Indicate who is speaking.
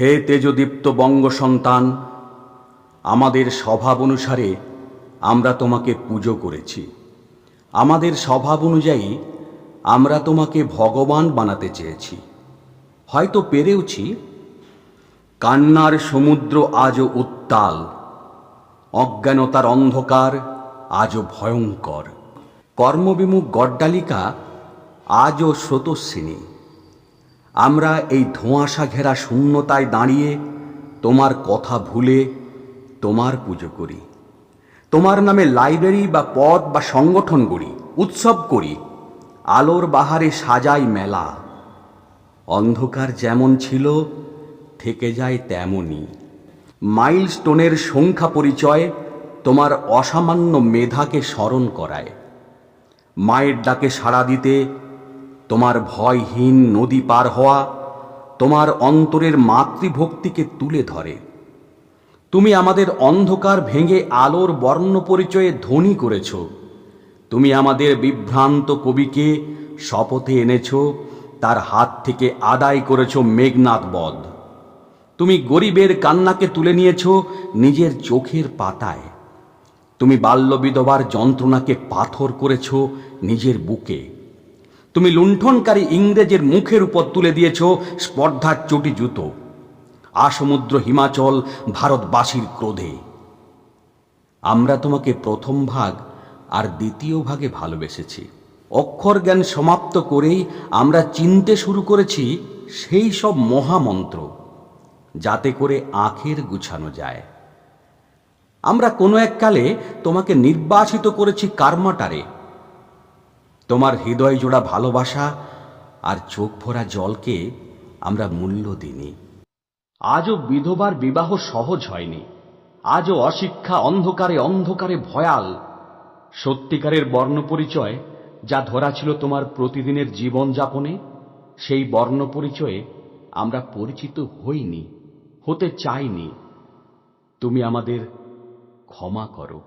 Speaker 1: হে তেজদীপ্ত বঙ্গ সন্তান, আমাদের স্বভাব অনুসারে আমরা তোমাকে পুজো করেছি। আমাদের স্বভাব অনুযায়ী আমরা তোমাকে ভগবান বানাতে চেয়েছি। হয়তো পেরেওছি, কান্নার সমুদ্র আজও উত্তাল, অজ্ঞানতার অন্ধকার আজও ভয়ঙ্কর। কর্মবিমুখ গড্ডালিকা আজও স্রোতস্বিনী। আমরা এই ধোঁয়াশা ঘেরা শূন্যতায় দাঁড়িয়ে তোমার কথা ভুলে তোমার পুজো করি। তোমার নামে লাইব্রেরি বা পদ বা সংগঠন গড়ি, উৎসব করি, আলোর বাহারে সাজাই মেলা। অন্ধকার যেমন ছিল, থেকে যায় তেমনই। মাইলস্টোনের সংখ্যা পরিচয় তোমার অসামান্য মেধাকে স্মরণ করায়। মায়ের ডাকে সাড়া দিতে তোমার ভয়হীন নদী পার হওয়া তোমার অন্তরের মাতৃভক্তিকে তুলে ধরে। তুমি আমাদের অন্ধকার ভেঙে আলোর বর্ণ পরিচয়ে ধনী করেছ। তুমি আমাদের বিভ্রান্ত কবিকে শপথে এনেছ, তার হাত থেকে আদায় করেছ মেঘনাথ বধ। তুমি গরিবের কান্নাকে তুলে নিয়েছ নিজের চোখের পাতায়। তুমি বাল্য বিধবার যন্ত্রণাকে পাথর করেছ নিজের বুকে। তুমি লুণ্ঠনকারী ইংরেজের মুখের উপর তুলে দিয়েছ স্পর্ধার চটি জুতো। আসমুদ্র হিমাচল ভারতবাসীর ক্রোধে। আমরা তোমাকে প্রথম ভাগ আর দ্বিতীয় ভাগে ভালোবেসেছি। অক্ষর জ্ঞান সমাপ্ত করেই আমরা চিনতে শুরু করেছি সেই সব মহামন্ত্র, যাতে করে আখের গুছানো যায়। আমরা কোনো এককালে তোমাকে নির্বাসিত করেছি কার্মাটারে তোমার হৃদয় জোড়া ভালোবাসা আর চোখ ভরা জলকে আমরা মূল্য দিইনি। আজও বিধবার বিবাহ সহজ হয়নি। আজও অশিক্ষা অন্ধকারে অন্ধকারে ভয়াল। সত্যিকারের বর্ণ পরিচয় যা ধরা ছিল তোমার প্রতিদিনের জীবনযাপনে, সেই বর্ণ পরিচয়ে আমরা পরিচিত হইনি, হতে চাইনি। তুমি আমাদের ক্ষমা করো।